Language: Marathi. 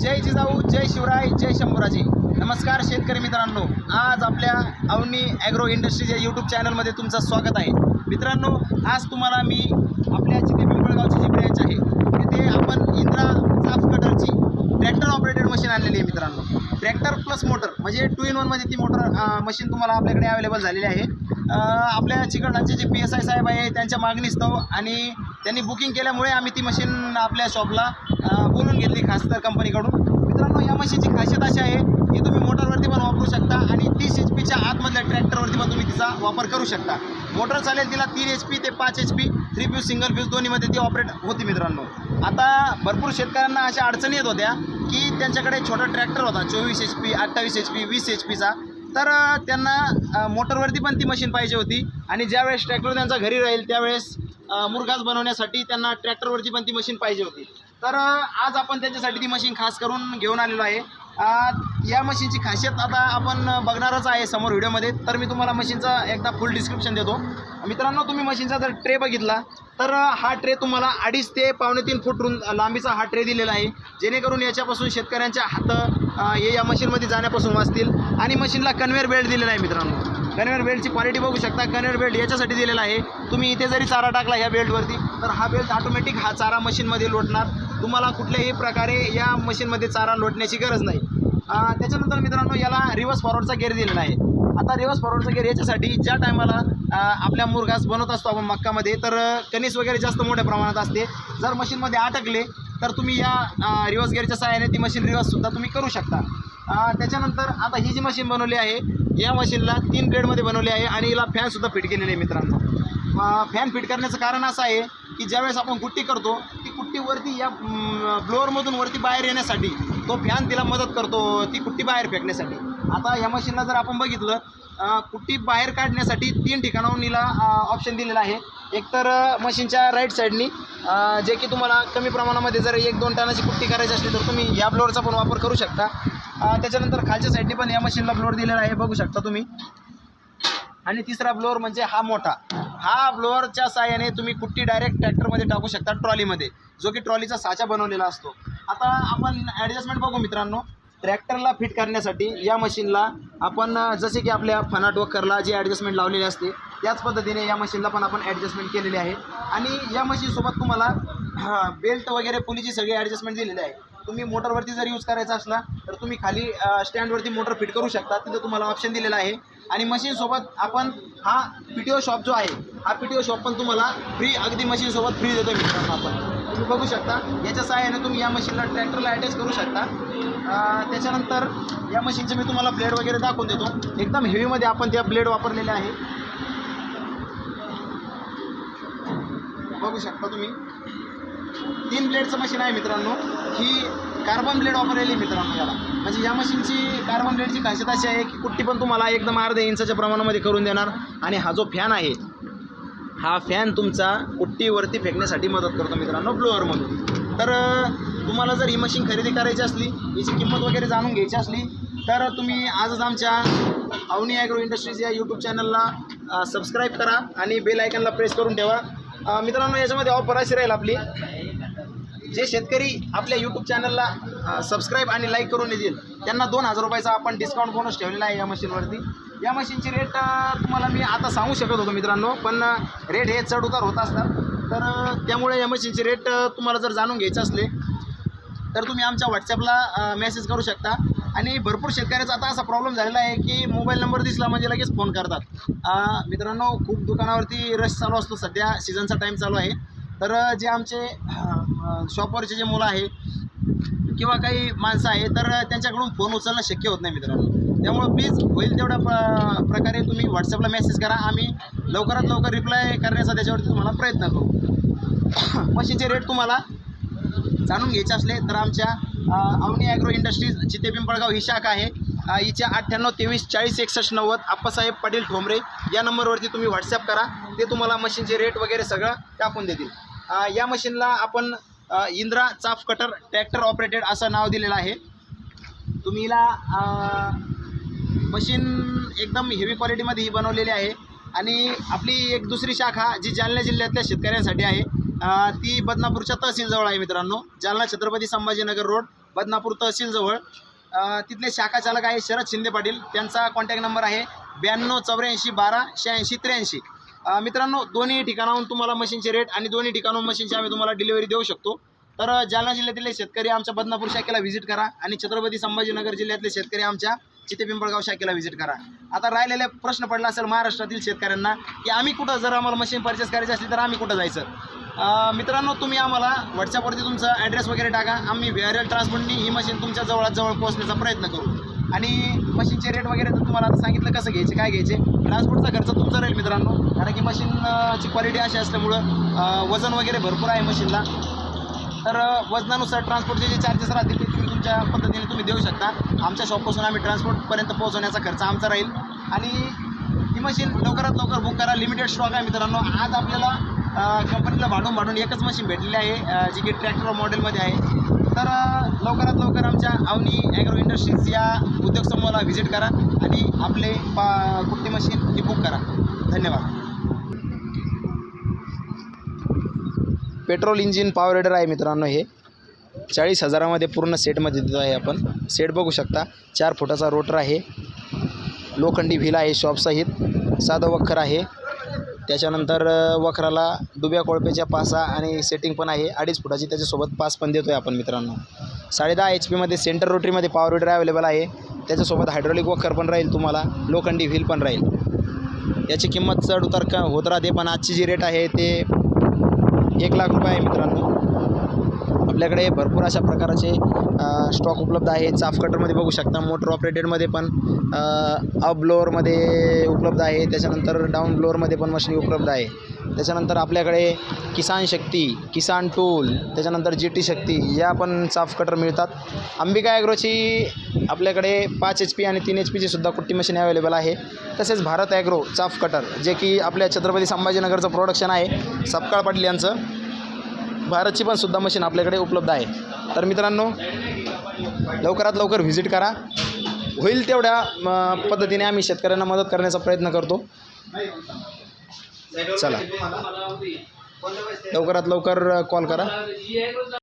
जय जिजाऊ जय शिवराय जय शंभूराजे. नमस्कार शेतकरी मित्रांनो. आज आपल्या अवनी ॲग्रो इंडस्ट्रीज या यूट्यूब चॅनलमध्ये तुमचं स्वागत आहे. मित्रांनो आज तुम्हाला मी आपल्या जिथे पिंपळगावची जी ब्रँच आहे तिथे आपण इंद्रा साफ कटरची ट्रॅक्टर ऑपरेटेड मशीन आणलेली आहे मित्रांनो. ट्रॅक्टर प्लस मोटर म्हणजे टू इन वनमध्ये ती मोटर मशीन तुम्हाला आपल्याकडे अवेलेबल झालेली आहे. आपल्या चिकटांचे जे पी एस आय साहेब आहे त्यांच्या मागणीस्तव आणि त्यांनी बुकिंग केल्यामुळे आम्ही ती मशीन आपल्या शॉपला बोलून घेतली खासदार कंपनीकडून. मित्रांनो या मशीनची खासियत अशी आहे की तुम्ही मोटरवरती पण वापरू शकता आणि तीस एच पीच्या आतमधल्या ट्रॅक्टरवरती पण तुम्ही तिचा वापर करू शकता. मोटर चालेल तिला तीन एच पी ते पाच H P three phase single phase दोन्हीमध्ये ती ऑपरेट होती मित्रांनो. आता भरपूर शेतकऱ्यांना अशा अडचणी येत होत्या की त्यांच्याकडे छोटा ट्रॅक्टर होता चोवीस एच पी अठ्ठावीस एच पी वीस एच पीचा तर त्यांना मोटरवरती पण ती मशीन पाहिजे होती. आणि ज्यावेळेस ट्रॅक्टर त्यांचा घरी राहील त्यावेळेस मुरघास बनवण्यासाठी त्यांना ट्रॅक्टरवरती पण ती मशीन पाहिजे होती. तर आज आपण त्यांच्यासाठी ती मशीन खास करून घेऊन आलेलो आहे. या मशीनची खासियत आता आपण बघणारच आहे समोर व्हिडिओमध्ये. तर मी तुम्हाला मशीनचा एकदा फुल डिस्क्रिप्शन देतो. मित्रांनो तुम्ही मशीनचा जर ट्रे बघितला तर हा ट्रे तुम्हाला अडीच ते पावणे तीन फूट रुंद लांबीचा हा ट्रे दिलेला आहे. जेणेकरून याच्यापासून शेतकऱ्यांच्या हात हे या मशीनमध्ये जाण्यापासून वाचतील. आणि मशीनला कन्व्हेअर बेल्ट दिलेला आहे मित्रांनो. कन्व्हेअर बेल्टची क्वालिटी बघू शकता. कन्व्हेअर बेल्ट याच्यासाठी दिलेला आहे. तुम्ही इथे जरी चारा टाकला ह्या बेल्टवरती तर हा बेल्ट ऑटोमॅटिक हा चारा मशीनमध्ये लोटणार. तुम्हाला कुठल्याही प्रकारे या मशीनमध्ये चारा लोटण्याची गरज नाही. त्याच्यानंतर मित्रांनो याला रिव्हर्स फॉरवर्डचा गेअर दिलेला आहे. आता रिवर्स फॉरवर्डचा गेअर याच्यासाठी ज्या टायमाला आपल्या मुरगास बनवत असतो आपण मक्कामध्ये तर कनिस वगैरे जास्त मोठ्या प्रमाणात असते. जर मशीनमध्ये अटकले तर तुम्ही या रिवर्स गेअरच्या सहाय्याने ती मशीन रिवर्ससुद्धा तुम्ही करू शकता. त्याच्यानंतर आता ही जी मशीन बनवली आहे या मशीनला तीन ग्रेडमध्ये बनवली आहे आणि हिला फॅनसुद्धा फिट केलेली आहे मित्रांनो. फॅन फिट करण्याचं कारण असं आहे की ज्यावेळेस आपण कुट्टी करतो ती कुट्टीवरती या ब्लोअरमधून वरती बाहेर येण्यासाठी तो फॅन तिला मदत करतो ती कुट्टी बाहेर फेकण्यासाठी. आता या मशीनला जर आपण बघितलं कुट्टी बाहेर काढण्यासाठी तीन ठिकाणाहून हिला ऑप्शन दिलेला आहे. एकतर मशीनच्या राईट साईडनी जे की तुम्हाला कमी प्रमाणामध्ये जर एक दोन टनाची कुट्टी करायची असली तर तुम्ही या ब्लोअरचा पण वापर करू शकता. त्याच्यानंतर खालच्या साईडनी पण या मशीनला ब्लोअर दिलेला आहे बघू शकता तुम्ही. आणि तिसरा ब्लोअर म्हणजे हा मोठा. हा ब्लोअरच्या साहाय्याने तुम्ही कुट्टी डायरेक्ट ट्रॅक्टरमध्ये टाकू शकता ट्रॉलीमध्ये जो की ट्रॉलीचा साचा बनवलेला असतो. आता आपण ॲडजस्टमेंट बघू मित्रांनो. ट्रॅक्टरला फिट करण्यासाठी या मशीनला आपण जसे की आपल्या फनाट वखरला जी ॲडजस्टमेंट लावलेली असते त्याच पद्धतीने या मशीनला पण आपण ॲडजस्टमेंट केलेली आहे. आणि या मशीनसोबत तुम्हाला बेल्ट वगैरे पुलीची सगळी ॲडजस्टमेंट दिलेली आहे. तुम्ही मोटरवरती जर यूज करायचा असला तर तुम्ही खाली स्टँडवरती मोटर फिट करू शकता. तिथं तुम्हाला ऑप्शन दिलेला आहे. आणि मशीनसोबत आपण हा पी टी ओ शॉप जो आहे हा पी टी ओ शॉप पण तुम्हाला फ्री अगदी मशीनसोबत फ्री देतो मित्रांनो आपण. तुम्ही बघू शकता याच्या सहाय्याने तुम्ही या मशीनला ट्रॅक्टरला अटॅच करू शकता. त्याच्यानंतर या मशीनचे मी तुम्हाला ब्लेड वगैरे दाखवून देतो. एकदम हेवीमध्ये आपण त्या ब्लेड वापरलेले आहे. बघू शकता तुम्ही. तीन ब्लेडचं मशीन आहे मित्रांनो. ही कार्बन ब्लेड वापरलेली आहे मित्रांनो याला. म्हणजे या मशीनची कार्बन ब्लेडची खासियत अशी आहे की कुट्टी पण तुम्हाला एकदम अर्ध्या इंचाच्या प्रमाणामध्ये करून देणार. आणि हा जो फॅन आहे हा फॅन तुमचा कुट्टीवरती फेकण्यासाठी मदत करतो मित्रांनो ब्लोअरमधून तर तुम्हाला जर ही मशीन खरेदी करायची असली याची किंमत वगैरे जाणून घ्यायची असली तर तुम्ही आजच आमच्या अवनी ॲग्रो इंडस्ट्रीज या यूट्यूब चॅनलला सबस्क्राईब करा आणि बेल आयकनला प्रेस करून ठेवा. मित्रांनो याच्यामध्ये ऑफर अशी राहील आपली. जे शेतकरी आपल्या यूट्यूब चॅनलला सबस्क्राईब आणि लाईक करून येतील त्यांना दोन हजार रुपयाचा आपण डिस्काउंट बोनस ठेवलेला आहे या मशीनवरती या मशीनची रेट तुम्हाला मी आता सांगू शकत होतो मित्रांनो पण रेट हे चढ उतार होत असतात. तर त्यामुळे या मशीनची रेट तुम्हाला जर जाणून घ्यायचं असले तर तुम्ही आमच्या व्हॉट्सॲपला मेसेज करू शकता. आणि भरपूर शेतकऱ्याचा आता असा प्रॉब्लेम झालेला आहे की मोबाईल नंबर दिसला म्हणजे लगेच फोन करतात. मित्रांनो खूप दुकानावरती रश चालू असतो सध्या. सीझनचा टाईम चालू आहे. तर जे आमचे शॉपवरचे जे मुलं आहे किंवा काही माणसं आहे तर त्यांच्याकडून फोन उचलणं शक्य होत नाही मित्रांनो. त्यामुळं प्लीज होईल तेवढ्या प्र प्रकारे तुम्ही व्हॉट्सअपला मेसेज करा. आम्ही लवकरात लवकर रिप्लाय करण्याचा त्याच्यावरती तुम्हाला प्रयत्न करू. मशीनचे रेट तुम्हाला जाणून घ्यायचे असले तर आमच्या अवनी ॲग्रो इंडस्ट्रीज जिथे पिंपळगाव ही शाखा आहे हिच्या अठ्ठ्याण्णव तेवीस चाळीस एकसष्ट नव्वद आप्पासाहेब पाटील ठोंबरे या नंबरवरती तुम्ही व्हॉट्सअप करा. ते तुम्हाला मशीनचे रेट वगैरे सगळं टाकून देतील. या मशीनला आपण Indra chaff cutter tractor operated असं नाव दिलेलं आहे. तुम्हीला मशीन एकदम हेवी क्वालिटीमध्ये ही बनवलेली आहे. आणि आपली एक दुसरी शाखा जी जालना जिल्ह्यातल्या शेतकऱ्यांसाठी आहे ती बदनापूरच्या तहसीलजवळ आहे मित्रांनो. जालना छत्रपती संभाजीनगर रोड बदनापूर तहसीलजवळ. तिथले शाखा चालक आहे शरद शिंदे पाटील. त्यांचा कॉन्टॅक्ट नंबर आहे ब्याण्णव चौऱ्याऐंशी बारा शहाऐंशी त्र्याऐंशी. मित्रांनो दोन्ही ठिकाणाहून तुम्हाला मशीनचे रेट आणि दोन्ही ठिकाणाहून मशीनची आम्ही तुम्हाला डिलिव्हरी देऊ शकतो. तर जालना जिल्ह्यातील शेतकरी आमच्या बदनापूर शाखेला व्हिजिट करा आणि छत्रपती संभाजीनगर जिल्ह्यातले शेतकरी आमच्या चिते पिंपळगाव शाखेला व्हिजिट करा. आता राहिलेला प्रश्न पडला असेल महाराष्ट्रातील शेतकऱ्यांना की आम्ही कुठं जर आम्हाला मशीन परचेस करायची असली तर आम्ही कुठं जायचं? मित्रांनो तुम्ही आम्हाला व्हॉट्सअपवरती तुमचा ॲड्रेस वगैरे टाका. आम्ही व्हेअरल ट्रान्सपोर्टनी ही मशीन तुमच्या जवळात जवळ पोहोचण्याचा प्रयत्न करू. आणि मशीनचे रेट वगैरे तर तुम्हाला आता सांगितलं कसं घ्यायचे काय घ्यायचे? ट्रान्सपोर्टचा खर्च तुमचा राहील मित्रांनो. कारण की मशीनची क्वालिटी अशी असल्यामुळं वजन वगैरे भरपूर आहे मशीनला तर वजनानुसार ट्रान्सपोर्टचे जे चार्जेस राहतील ते तुमच्या पद्धतीने तुम्ही देऊ शकता. आमच्या शॉपपासून आम्ही ट्रान्सपोर्टपर्यंत पोहोचवण्याचा खर्च आमचा राहील. आणि ही मशीन लवकरात लवकर बुक करा. लिमिटेड स्टॉक आहे मित्रांनो. आज आपल्याला कंपनीला भाडून भाडून एकच मशीन भेटलेली आहे जी की ट्रॅक्टर मॉडेलमध्ये आहे. तर लवकरात लवकर आमच्या अवनी ॲग्रो इंडस्ट्रीज या उद्योग समूहाला व्हिजिट करा आणि आपले पा कुठली मशीन ही बुक करा. धन्यवाद. पेट्रोल इंजिन पॉवर रेडर आहे मित्रांनो हे. चाळीस हजारामध्ये पूर्ण सेटमध्ये देतो आहे आपण. सेट बघू शकता. चार फुटाचा रोटर आहे. लोखंडी व्हील आहे शॉपसहित साधं वखर आहे. त्याच्यानंतर वखराला दुब्या कोळपेच्या पासा आणि सेटिंग पण आहे. अडीच फुटाची त्याच्यासोबत पास पण देतो आहे आपण मित्रांनो. साडेदहा एच पीमध्ये सेंटर रोटरीमध्ये पॉवर रेडर अवेलेबल आहे. त्याच्यासोबत हायड्रॉलिक वखर पण राहील तुम्हाला. लोखंडी व्हील पण राहील. याची किंमत चढ उतार का होत राहते पण आजची जी रेट आहे ते एक लाख रुपये आहे मित्रांनो. आपल्याकडे भरपूर अशा प्रकारचे स्टॉक उपलब्ध आहे चाफ कटरमध्ये बघू शकता मोटर ऑपरेटेडमध्ये पण अप ब्लोअरमध्ये उपलब्ध आहे. त्याच्यानंतर डाऊन ब्लोअरमध्ये पण मशीन उपलब्ध आहे. त्याच्यानंतर आपल्याकडे किसान शक्ती किसान टूल त्याच्यानंतर जी टी शक्ती या पण चाफ कटर मिळतात. अंबिका ॲग्रोची आपल्याकडे पाच एच पी आणि तीन एच पीची सुद्धा कुट्टी मशीन अवेलेबल आहे. तसेच भारत ॲग्रो चाफ कटर जे की आपल्या छत्रपती संभाजीनगरचं प्रोडक्शन आहे. सपकाळ पाटील यांचं. भारतची पण सुद्धा मशीन आपल्याकडे उपलब्ध आहे. तर मित्रांनो लवकरात लवकर व्हिजिट करा. होईल तेवढ्या पद्धतीने आम्ही शेतकऱ्यांना मदत करण्याचा प्रयत्न करतो. चला. लवकरात लवकर कॉल करा.